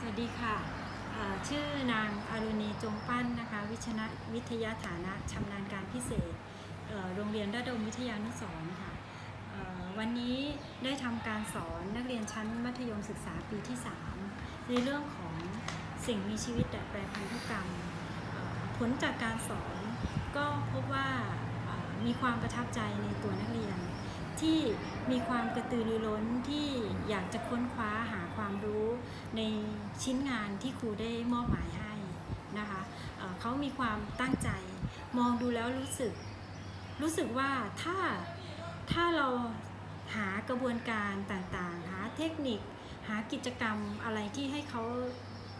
สวัสดีค่ะ ชื่อนางอารุณีจงปั้นนะคะ วิชนะวิทยาฐานะชำนาญการพิเศษ โรงเรียนระดมวิทยานุสรณ์ค่ะ วันนี้ได้ทำการสอนนักเรียนชั้นมัธยมศึกษาปีที่ 3 ในเรื่องของสิ่งมีชีวิตดัดแปลงพันธุกรรม ผลจากการสอนก็พบว่ามีความประทับใจในตัวนักเรียน ที่มีความกระตือรือร้นที่อยากจะค้นคว้าหาความรู้ในชิ้นงานที่ครูได้มอบหมายให้นะคะเขามีความตั้งใจมองดูแล้วรู้สึก รู้สึกว่าถ้าถ้าเราหากระบวนการต่างๆ หาเทคนิค หากิจกรรมอะไรที่ให้เขา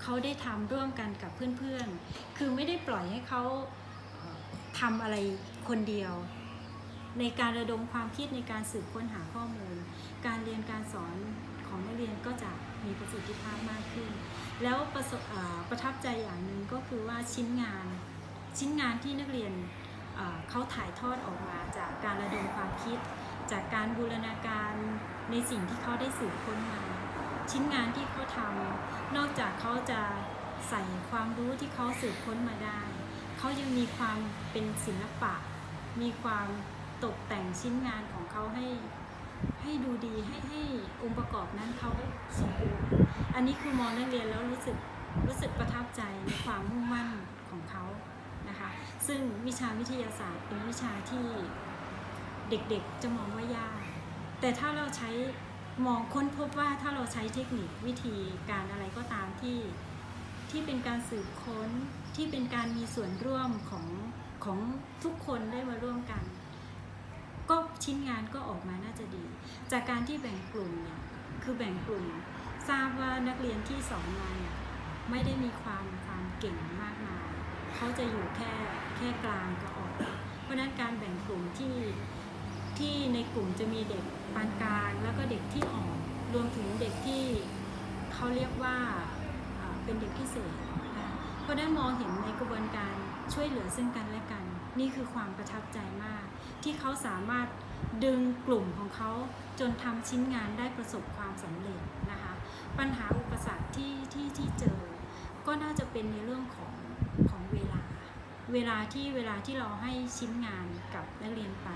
เขาได้ทำร่วมกันกับเพื่อนๆ คือไม่ได้ปล่อยให้เขาทำอะไรคนเดียว ในการระดมความคิดในการสืบค้นหาข้อมูล การเรียนการสอนของนักเรียนก็จะมีประสิทธิภาพมากขึ้น แล้วประสบประทับใจอย่างหนึ่งก็คือว่าชิ้นงานชิ้นงานที่นักเรียนเขาถ่ายทอดออกมาจากการระดมความคิด จากการบูรณาการในสิ่งที่เขาได้สืบค้นมา ชิ้นงานที่เขาทำนอกจากเขาจะใส่ความรู้ที่เขาสืบค้นมาได้ เขายังมีความเป็นศิลปะ มีความ ตกแต่งชิ้นงานของเขาให้ให้ดูดีให้ให้องค์ประกอบนั้นเขาสมบูรณ์อันนี้คือมองนักเรียนแล้วรู้สึกรู้สึกประทับใจในความมุ่งมั่นของเขานะคะ ซึ่งวิชาวิทยาศาสตร์เป็นวิชาที่เด็กๆจะมองว่ายาก แต่ถ้าเราใช้มองค้นพบว่าถ้าเราใช้เทคนิควิธีการอะไรก็ตามที่ที่เป็นการสืบค้นที่เป็นการมีส่วนร่วมของของทุกคนได้มาร่วมกัน ชิ้นงานก็ออกมาน่าจะดี จากการที่แบ่งกลุ่มเนี่ยคือแบ่งกลุ่ม ทราบว่านักเรียนที่สอนมาเนี่ยไม่ได้มีความความเก่งมากมายเขาจะอยู่แค่แค่กลางกับออก เพราะนั้นการแบ่งกลุ่มที่ที่ในกลุ่มจะมีเด็กปานกลางแล้วก็เด็กที่อ่อนรวมถึงเด็กที่เขาเรียกว่าอ่าเป็นเด็กพิเศษ นะคะเพราะฉะนั้มองเห็นในกระบวนการช่วยเหลือซึ่งกันและกัน นี่คือความประทับใจมาก ที่เขาสามารถดึงกลุ่มของเขาจนทำชิ้นงานได้ประสบความสำเร็จนะคะ ปัญหาอุปสรรคที่ที่ที่เจอ ก็น่าจะเป็นในเรื่องของของเวลา เวลาที่เวลาที่เราให้ชิ้นงานกับนักเรียนไป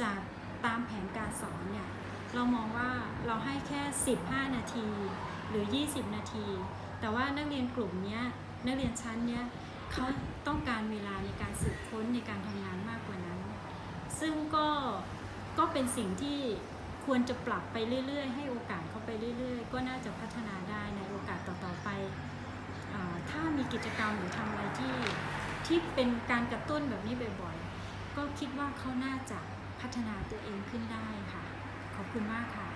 จากตามแผนการสอนเนี่ยเรามองว่าเราให้แค่ 15 นาทีหรือ 20 นาที แต่ว่านักเรียนกลุ่มนี้ นักเรียนชั้นเนี้ยเขาต้องการเวลาในการสืบค้นในการทำงานมากกว่านั้น ซึ่งก็ก็เป็นสิ่งที่ควรจะปรับไปเรื่อย ๆ ให้โอกาสเขาไปเรื่อย ๆ ก็น่าจะพัฒนาได้ในโอกาสต่อๆไป ถ้ามีกิจกรรมหรือทำอะไรที่ที่เป็นการกระตุ้นแบบนี้บ่อยๆ ก็คิดว่าเขาน่าจะพัฒนาตัวเองขึ้นได้ค่ะ ขอบคุณมากค่ะ